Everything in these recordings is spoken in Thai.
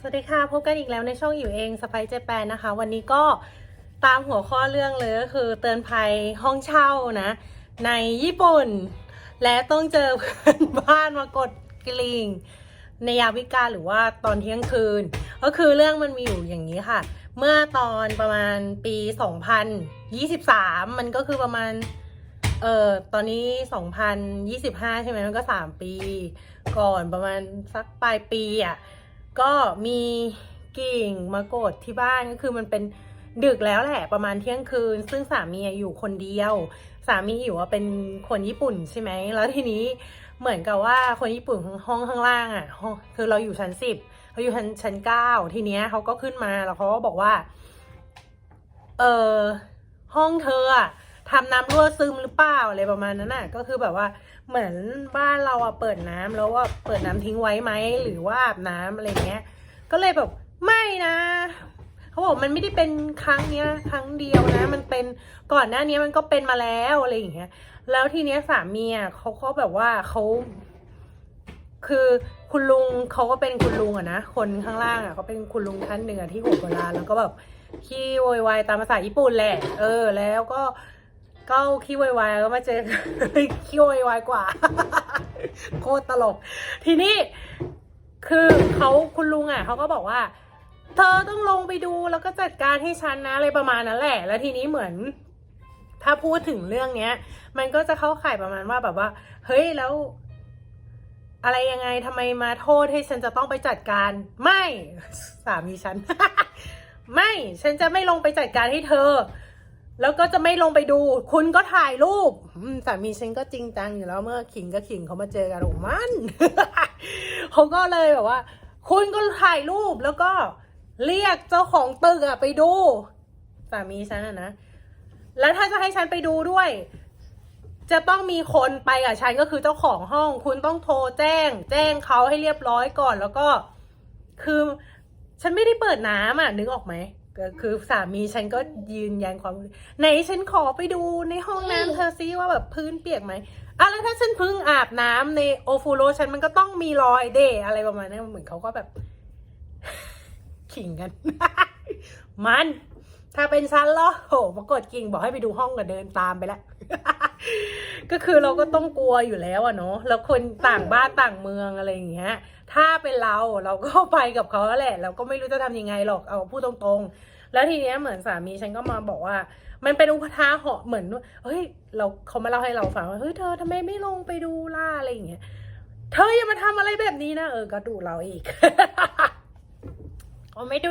สวัสดีค่ะ พบกันอีกแล้วในช่องอยู่เองสไปเจแปนนะคะ วันนี้ก็ตามหัวข้อเรื่องเลยก็คือเตือนภัยห้องเช่านะ ในญี่ปุ่น และต้องเจอเพื่อนบ้านมากดกริ่งในยามวิกาลหรือว่าตอนเที่ยงคืน ก็คือเรื่องมันมีอยู่อย่างนี้ค่ะ เมื่อตอนประมาณปี 2023 มันก็คือประมาณเออตอนนี้ 2025 ใช่ไหมมันก็ 3 ปี ก่อนประมาณสักปลายปีอะ ก็มีกิ่งมากดที่บ้านก็คือมันเป็นดึกแล้วแหละประมาณเที่ยงคืน ซึ่งสามีอยู่คนเดียว สามีอยู่ว่าเป็นคนญี่ปุ่นใช่ไหมแล้วทีนี้เหมือนกับว่าคนญี่ปุ่นห้องข้างล่างอะคือเราอยู่ชั้นสิบเขาอยู่ชั้นชั้นเก้าทีเนี้ยเขาก็ขึ้นมาแล้วเขาก็บอกว่า เออห้องเธออะทำน้ำรั่วซึมหรือเปล่าอะไรประมาณนั้นน่ะ ก็คือแบบว่า เหมือนบ้านเราอะเปิดน้ำแล้วว่าเปิดน้ำทิ้งไว้ไหมหรือว่าอาบน้ำอะไรเงี้ย ก็เลยแบบไม่นะเขาบอกมันไม่ได้เป็นครั้งเนี้ย ครั้งเดียวนะ มันเป็นก่อนหน้านี้มันก็เป็นมาแล้วอะไรอย่างเงี้ย แล้วทีเนี้ยสามีอะเขาก็แบบว่าเขาคือคุณลุงเขาก็เป็นคุณลุงอะนะคนข้างล่างอะเขาเป็นคุณลุงท่านหนึ่งอะที่หัวโบราณแล้วก็แบบขี้โวยวายตามภาษาญี่ปุ่นแหละ เออ แล้วก็ ก็ขี้วยวายก็มาเจอขี้โวยวายกว่า โคตรตลก ทีนี้คือเขาคุณลุงอะเขาก็บอกว่า เธอต้องลงไปดูแล้วก็จัดการให้ฉันนะอะไรประมาณนั้นแหละ แล้วทีนี้เหมือน ถ้าพูดถึงเรื่องเนี้ย มันก็จะเข้าข่ายประมาณว่าแบบว่า เฮ้ยแล้ว อะไรยังไงทำไมมาโทษให้ฉันจะต้องไปจัดการ ไม่สามีฉัน ไม่ฉันจะไม่ลงไปจัดการให้เธอ แล้วก็จะไม่ลงไปดู คุณก็ถ่ายรูปสามีฉันก็จริงจังอยู่แล้วเมื่อขิงกับขิงเขามาเจอกันโอ้มันเขาก็เลยแบบว่า คุณก็ถ่ายรูปแล้วก็เรียกเจ้าของตึกอะไปดูสามีฉันอะนะแล้วถ้าจะให้ฉันไปดูด้วย จะต้องมีคนไปกับฉันก็คือเจ้าของห้อง คุณต้องโทรแจ้ง แจ้งเขาให้เรียบร้อยก่อนแล้วก็ คือ ฉันไม่ได้เปิดน้ำอะนึกออกไหม คือสามีฉันก็ยืนยันความไหนฉันขอไปดูในห้องน้ำเธอซิว่าแบบพื้นเปียกไหมอะแล้วถ้าฉันเพิ่งอาบน้ำในโอฟูโรฉันมันก็ต้องมีรอยเดอะไรประมาณนั้นเหมือนเขาก็แบบ ขิงกัน มัน ถ้าเป็นฉันเหรอโหมากดกิ่งบอกให้ไปดูห้องก็เดินตามไปแล้ว ก็คือเราก็ต้องกลัวอยู่แล้วอะเนาะแล้วคนต่างบ้านต่างเมืองอะไรอย่างเงี้ย ถ้าเป็นเราเราก็ไปกับเขาแล้วแหละ เราก็ไม่รู้จะทำยังไงหรอกเอาพูดตรงๆ แล้วทีเนี้ยเหมือนสามีฉันก็มาบอกว่า มันเป็นอุปทาหะเหมือนว่าเฮ้ยเราเขามาเล่าให้เราฟังว่าเฮ้ยเธอทำไมไม่ลงไปดูล่ะอะไรอย่างเงี้ยเธออย่ามาทำอะไรแบบนี้นะเออก็ดูเราอีกก็ไม่ดู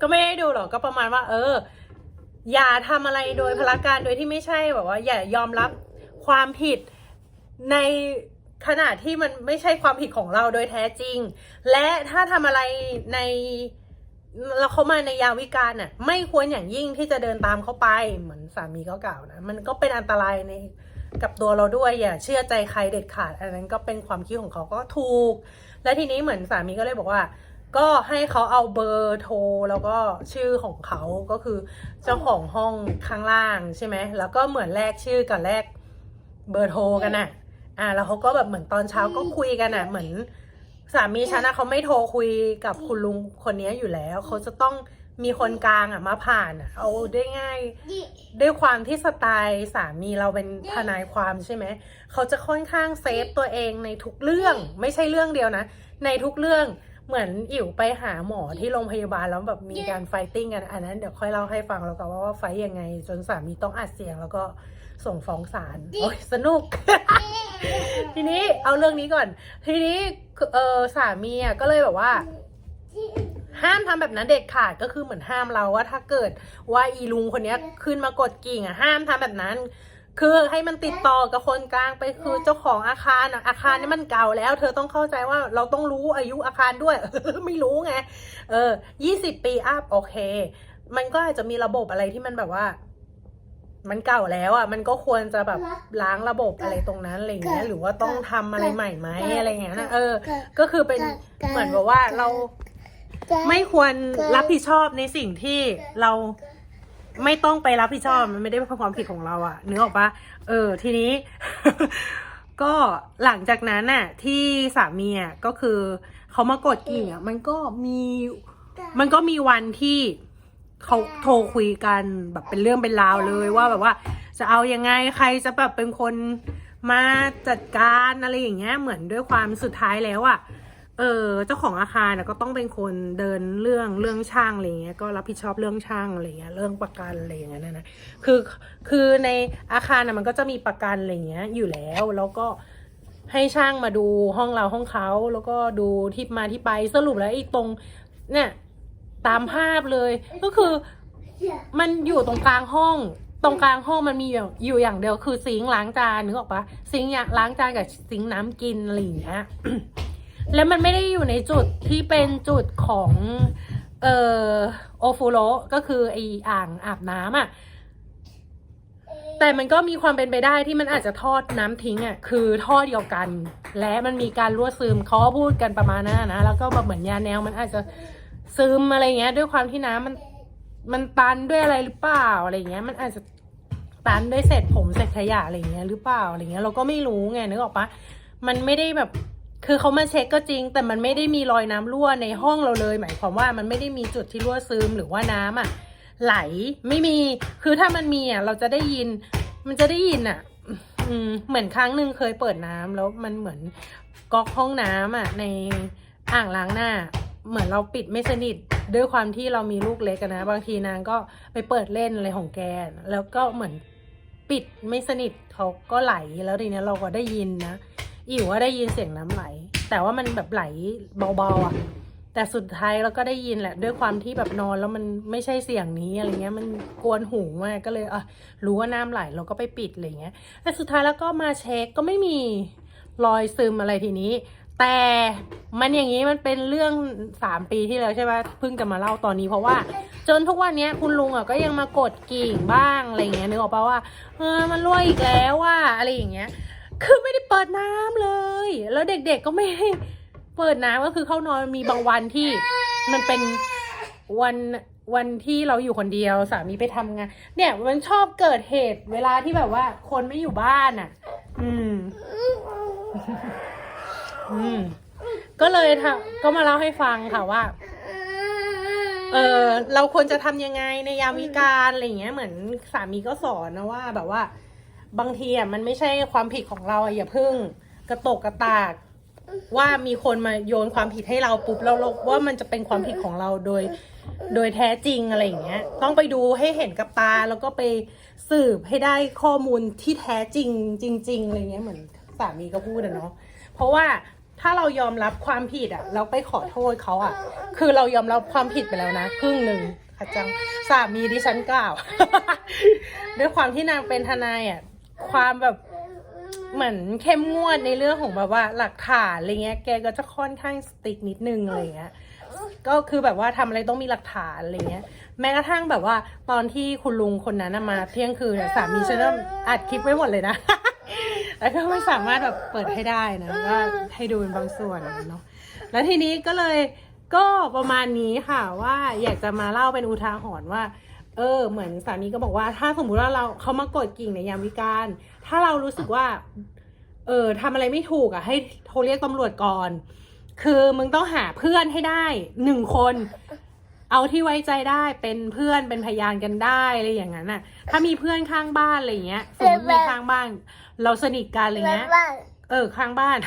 ก็ไม่ได้ดูหรอกก็ประมาณว่า เออ อย่าทำอะไรโดยพละการโดยที่ไม่ใช่แบบว่า อย่ายอมรับความผิดในขณะที่มันไม่ใช่ความผิดของเราโดยแท้จริง และถ้าทำอะไรในแล้วเขามาในยาวิการน่ะ ไม่ควรอย่างยิ่งที่จะเดินตามเขาไป เหมือนสามีก็กล่าวนะ มันก็เป็นอันตรายในกับตัวเราด้วยอย่าเชื่อใจใครเด็ดขาด อันนั้นก็เป็นความคิดของเขาก็ถูก และทีนี้เหมือนสามีก็เลยบอกว่า ก็ให้เขาเอาเบอร์โทรแล้วก็ชื่อของเขาก็คือเจ้าของห้องข้างล่างใช่ไหมแล้วก็เหมือนแลกชื่อกับแลกเบอร์โทรกันน่ะ อ่า แล้วเขาก็แบบเหมือนตอนเช้าก็คุยกันอะ เหมือนสามีฉันนะเขาไม่โทรคุยกับคุณลุงคนนี้อยู่แล้ว เขาจะต้องมีคนกลางอะมาผ่านอะเอาได้ง่าย ด้วยความที่สไตล์สามีเราเป็นทนายความใช่ไหมเขาจะค่อนข้างเซฟตัวเองในทุกเรื่อง ไม่ใช่เรื่องเดียวนะ ในทุกเรื่อง เหมือนอิ๋วไปหาหมอที่โรงพยาบาลแล้วแบบมีการไฟติ้งกันอันนั้นเดี๋ยวค่อยเล่าให้ฟังแล้วกันว่าว่าไฟต์ยังไง จนสามีต้องอัดเสียงแล้วก็ส่งฟ้องศาลโอ้ยสนุก ทีนี้เอาเรื่องนี้ก่อน ทีนี้เออสามีอะก็เลยแบบว่า ห้ามทำแบบนั้นเด็ดขาดก็คือเหมือนห้ามเราว่าถ้าเกิดว่าอีลุงคนเนี้ยขึ้นมากดกิ่งอะห้ามทำแบบนั้น คือให้มันติดต่อกับคนกลางไปคือเจ้าของอาคารอะอาคารนี่มันเก่าแล้ว เธอต้องเข้าใจว่าเราต้องรู้อายุอาคารด้วย ไม่รู้ไง เออยี่สิบปีอัพโอเค มันก็อาจจะมีระบบอะไรที่มันแบบว่า มันเก่าแล้วอะ มันก็ควรจะแบบล้างระบบอะไรตรงนั้นอะไรอย่างเงี้ย หรือว่าต้องทำอะไรใหม่ไหมอะไรอย่างเงี้ยนะเออ ก็คือเป็นเหมือนแบบว่าเราไม่ควรรับผิดชอบในสิ่งที่เรา ไม่ต้องไปรับผิดชอบมันไม่ได้เป็นความผิดของเราอะนึกออกปะเออ ทีนี้ ก็หลังจากนั้นน่ะ ที่สามีอะก็คือเขามากดกิ่งอะมันก็มี มันก็มีวันที่เขาโทรคุยกันแบบเป็นเรื่องเป็นราวเลยว่าแบบว่า จะเอายังไงใครจะแบบเป็นคนมาจัดการอะไรอย่างเงี้ยเหมือนด้วยความสุดท้ายแล้วอะ เออเจ้าของอาคารน่ะก็ต้องเป็นคนเดินเรื่องเรื่องช่างอะไรเงี้ยก็รับผิดชอบเรื่องช่างอะไรเงี้ยเรื่องประกันอะไรอย่างเงี้ยนะนะคือคือในอาคารน่ะมันก็จะมีประกันอะไรเงี้ยอยู่แล้วแล้วก็ให้ช่างมาดูห้องเราห้องเขาแล้วก็ดูที่มาที่ไปสรุปแล้วไอ้ตรงเนี่ยตามภาพเลย ก็คือ มันอยู่ตรงกลางห้อง ตรงกลางห้องมันมีอยู่อยู่อย่างเดียวคือซิงล้างจานนึกออกปะซิงล้างจานกับซิงน้ำกินอะไรอย่างเงี้ย แล้วมันไม่ได้อยู่ในจุดที่เป็นจุดของเอ่อโอฟูโรก็คือไออ่างอาบน้ำอะ่ะแต่มันก็มีความเป็นไปได้ที่มันอาจจะทอดน้ำทิ้งอะคือท่อเดียวกัน และมันมีการรั่วซึมเขาก็พูดกันประมาณนั้นนะแล้วก็แบบเหมือนยาแนวมันอาจจะซึมอะไรเงี้ย ด้วยความที่น้ำมันมันตันด้วยอะไรหรือเปล่าอะไรเงี้ย มันอาจจะตันด้วยเศษผมเศษขยะอะไรเงี้ยหรือเปล่าอะไรเงี้ย เราก็ไม่รู้ไงนึกออกปะมันไม่ได้แบบ คือเขามาเช็คก็จริง แต่มันไม่ได้มีรอยน้ำรั่วในห้องเราเลย หมายความว่ามันไม่ได้มีจุดที่รั่วซึมหรือว่าน้ำอะ ไหลไม่มี คือถ้ามันมีอะเราจะได้ยิน มันจะได้ยินอะอืมเหมือนครั้งหนึ่งเคยเปิดน้ำแล้วมันเหมือนก๊อกห้องน้ำอะ ในอ่างล้างหน้า เหมือนเราปิดไม่สนิทด้วยความที่เรามีลูกเล็กนะ บางทีนางก็ไปเปิดเล่นอะไรของแกแล้วก็เหมือนปิดไม่สนิทเขาก็ไหลแล้วทีนี้เราก็ได้ยินนะ อิ๋วว่าได้ยินเสียงน้ำไหล แต่ว่ามันแบบไหลเบาๆอะ แต่สุดท้ายเราก็ได้ยินแหละ ด้วยความที่แบบนอนแล้วมันไม่ใช่เสียงนี้อะไรเงี้ย มันกวนหูมากก็เลยอะรู้ว่าน้ำไหลเราก็ไปปิดอะไรเงี้ยแต่สุดท้ายแล้วก็มาเช็คก็ไม่มีรอยซึมอะไรทีนี้ แต่มันอย่างนี้มันเป็นเรื่องสามปีที่แล้วใช่ไหมเพิ่งจะมาเล่าตอนนี้เพราะว่าจนทุกวันนี้คุณลุงอะก็ยังมากดกิ่งบ้างอะไรเงี้ยนึกออกปะว่าเออมันรั่วอีกแล้วว่าอะไรอย่างเงี้ย คือไม่ได้เปิดน้ำเลย แล้วเด็กๆก็ไม่ได้เปิดน้ำก็คือเข้านอนมีบางวันที่มันเป็นวันวันที่เราอยู่คนเดียวสามีไปทำงาน เนี่ยมันชอบเกิดเหตุเวลาที่แบบว่า คนไม่อยู่บ้านอะ อืม อืม ก็เลยทำก็มาเล่าให้ฟังค่ะว่า เออเราควรจะทำยังไงในยามวิการอะไรเงี้ยเหมือนสามีก็สอนนะว่า แบบว่า บางทีอะมันไม่ใช่ความผิดของเราอะอย่าพิ่งกระตกกระตาก ว่ามีคนมาโยนความผิดให้เราปุ๊บแล้วเราว่ามันจะเป็นความผิดของเราโดย โดยแท้จริงอะไรอย่างเงี้ย ต้องไปดูให้เห็นกับตาแล้วก็ไปสืบให้ได้ข้อมูลที่แท้จริงจริงๆอะไรเงี้ยเหมือนสามีก็พูดอะเนาะเพราะว่าถ้าเรายอมรับความผิดอะเราไปขอโทษเขาอะคือเรายอมรับความผิดไปแล้วนะครึ่งหนึ่งค่ะจังสามีดิฉันกล่าว ด้วยความที่นางเป็นทนายอะ ความแบบเหมือนเข้มงวดในเรื่องของแบบว่าหลักฐานอะไรเงี้ย แกก็จะค่อนข้างสติ๊กนิดนึงอะไรเงี้ย ก็คือแบบว่าทำอะไรต้องมีหลักฐานอะไรเงี้ย แม้กระทั่งแบบว่า ตอนที่คุณลุงคนนั้นมาเที่ยงคืนสามีฉันก็อัดคลิปไว้หมดเลยนะ แล้วก็ไม่สามารถแบบเปิดให้ได้นะก็ให้ดูเป็นบางส่วนเนาะ แล้วทีนี้ก็เลยก็ประมาณนี้ค่ะว่าอยากจะมาเล่าเป็นอุทาหรณ์ว่า เออ เหมือนสามีก็บอกว่า ถ้าสมมุติว่าเราเขามากดกิ่งในยามวิการ ถ้าเรารู้สึกว่า เออทำอะไรไม่ถูกอะ ให้โทรเรียกตำรวจก่อน คือมึงต้องหาเพื่อนให้ได้หนึ่งคน เอาที่ไว้ใจได้เป็นเพื่อนเป็นพยานกันได้อะไรอย่างนั้นน่ะ ถ้ามีเพื่อนข้างบ้านอะไรเงี้ยสมมติมีข้างบ้าน เราสนิทกันอะไรเงี้ย ออ ข้างบ้าน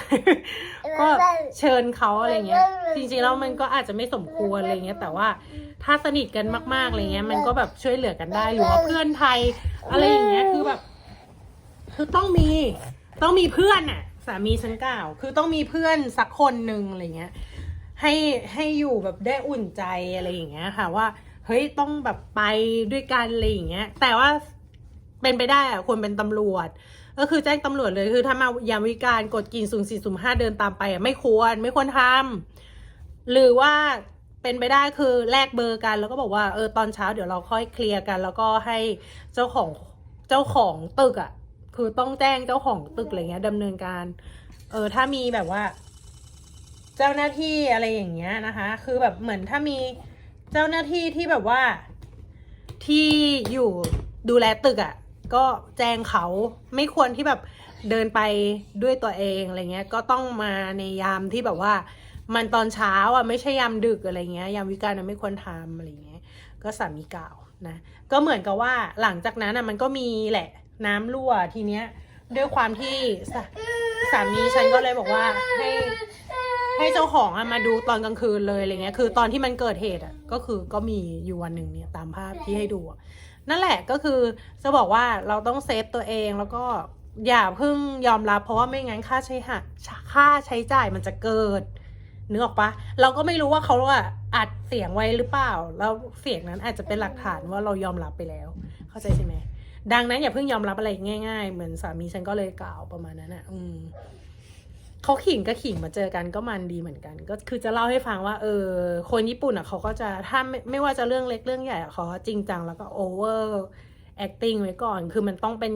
ก็เชิญเขาอะไรเงี้ย จริงๆแล้วมันก็อาจจะไม่สมควรอะไรเงี้ย แต่ว่าถ้าสนิทกันมากๆอะไรเงี้ย มันก็แบบช่วยเหลือกันได้หรือว่าเพื่อนไทยอะไรอย่างเงี้ยคือแบบคือต้องมีต้องมีเพื่อนน่ะสามีฉันกล่าว คือต้องมีเพื่อนสักคนหนึ่งอะไรเงี้ย ให้ให้อยู่แบบได้อุ่นใจอะไรอย่างเงี้ยค่ะว่าเฮ้ยต้องแบบไปด้วยกันอะไรอย่างเงี้ย แต่ว่า เป็นไปได้อะควรเป็นตำรวจ ก็คือแจ้งตำรวจเลยคือถ้ามายามวิการกดกิ่งสุ่มสี่สุ่มห้าเดินตามไปอะไม่ควรไม่ควรทำหรือว่าเป็นไปได้คือแลกเบอร์กัน แล้วก็บอกว่าเออตอนเช้าเดี๋ยวเราค่อยเคลียร์กัน แล้วก็ให้เจ้าของเจ้าของตึกอะคือต้องแจ้งเจ้าของตึกอะไรเงี้ยดำเนินการ เออถ้ามีแบบว่า เจ้าหน้าที่อะไรอย่างเงี้ยนะคะ คือแบบเหมือนถ้ามีเจ้าหน้าที่ที่แบบว่าที่อยู่ดูแลตึกอะ่ะ ก็แจ้งเขาไม่ควรที่แบบเดินไปด้วยตัวเองอะไรเงี้ย ก็ต้องมาในยามที่แบบว่า มันตอนเช้าอะไม่ใช่ยามดึกอะไรเงี้ย ยามวิกาลนะไม่ควรทำอะไรเงี้ย ก็สามีกล่าวนะ ก็เหมือนกับว่าหลังจากนั้นอะมันก็มีแหละน้ำรั่วทีเนี้ยด้วยความที่สาสามีฉันก็เลยบอกว่าให้ให้เจ้าของอะมาดูตอนกลางคืนเลยอะไรเงี้ย คือตอนที่มันเกิดเหตุอะก็คือก็มีอยู่วันหนึ่งเนี่ยตามภาพที่ให้ดู นั่นแหละก็คือจะบอกว่าเราต้องเซฟตัวเองแล้วก็อย่าเพิ่งยอมรับเพราะว่าไม่งั้นค่าใช้หักค่าใช้จ่ายมันจะเกิดนึกออกปะเราก็ไม่รู้ว่าเขาอะอัดเสียงไว้หรือเปล่า แล้วเสียงนั้นอาจจะเป็นหลักฐานว่าเรายอมรับไปแล้ว เข้าใจใช่ไหมดังนั้นอย่าเพิ่งยอมรับอะไรง่าย ๆ เหมือนสามีฉันก็เลยกล่าวประมาณนั้นอะอืม เขาขิงกับขิงมาเจอกันก็มันดีเหมือนกัน ก็คือจะเล่าให้ฟังว่า เออ คนญี่ปุ่นอะเขาก็จะถ้าไม่ไม่ว่าจะเรื่องเล็กเรื่องใหญ่อะเขาจริงจังแล้วก็โอเวอร์ acting ไว้ก่อน คือมันต้องเป็น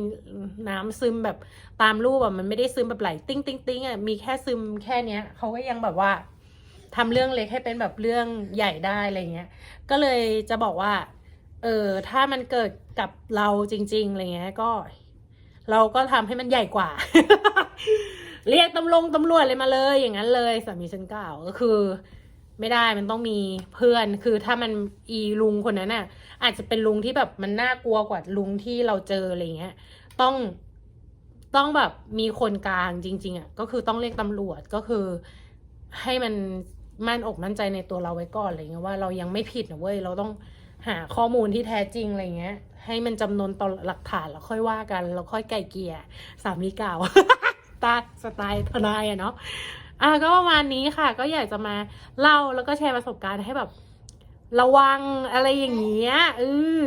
น้ำซึมแบบตามรูปอะมันไม่ได้ซึมแบบไหลติ้งติ้งติ้งอะ มีแค่ซึมแค่เนี้ย เขาก็ยังแบบว่าทำเรื่องเล็กให้เป็นแบบเรื่องใหญ่ได้อะไรเงี้ย ก็เลยจะบอกว่า เออ ถ้ามันเกิดกับเราจริง ๆ อะไรเงี้ย ก็ เราก็ทำให้มันใหญ่กว่า เรียกตำรวจตำรวจเลยมาเลย อย่างนั้นเลยสามีฉันกล่าวก็คือ ไม่ได้มันต้องมีเพื่อนคือถ้ามันอีลุงคนนั้นน่ะ อาจจะเป็นลุงที่แบบมันน่ากลัวกว่าลุงที่เราเจออะไรเงี้ย ต้องต้องแบบมีคนกลางจริง ๆอะก็คือต้องเรียกตำรวจก็คือให้มันมั่นอกมั่นใจในตัวเราไว้ก่อนอะไรเงี้ยว่าเรายังไม่ผิดนะเว้ยเราต้องหาข้อมูลที่แท้จริงอะไรเงี้ย ให้มันจำนวนต่อหลักฐานแล้วค่อยว่ากัน แล้วค่อยไกลเกลี่ยสามีกล่าว ตาสไตล์ทนายอะเนาะอะก็ประมาณนี้ค่ะ ก็อยากจะมาเล่าแล้วก็แชร์ประสบการณ์ให้แบบ ระวังอะไรอย่างเงี้ยเออ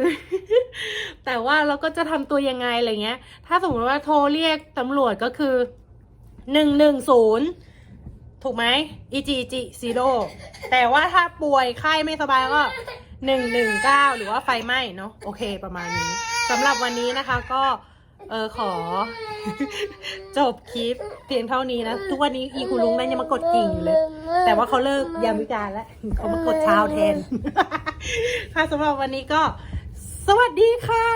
แต่ว่าเราก็จะทำตัวยังไงอะไรเงี้ย ถ้าสมมติว่าโทรเรียกตำรวจก็คือหนึ่งหนึ่งศูนย์ถูกไหมอีจีจีซีโร่แต่ว่าถ้าป่วยไข้ไม่สบายก็หนึ่งหนึ่งเก้าหรือว่าไฟไหม้เนาะโอเคประมาณนี้สำหรับวันนี้นะคะก็ เออขอ จบคลิปเพียงเท่านี้นะ ทุกวันนี้อีคุณลุงนั่นยังมากดกิ่งอยู่เลย แต่ว่าเขาเลิกยามวิการแล้วเขามากดเช้าแทน ค่ะสำหรับวันนี้ก็ สวัสดีค่ะ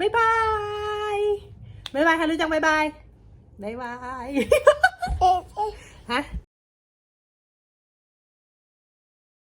บ๊ายบายบ๊ายบายค่ะรู้จักบ๊ายบายบ๊ายบายฮะ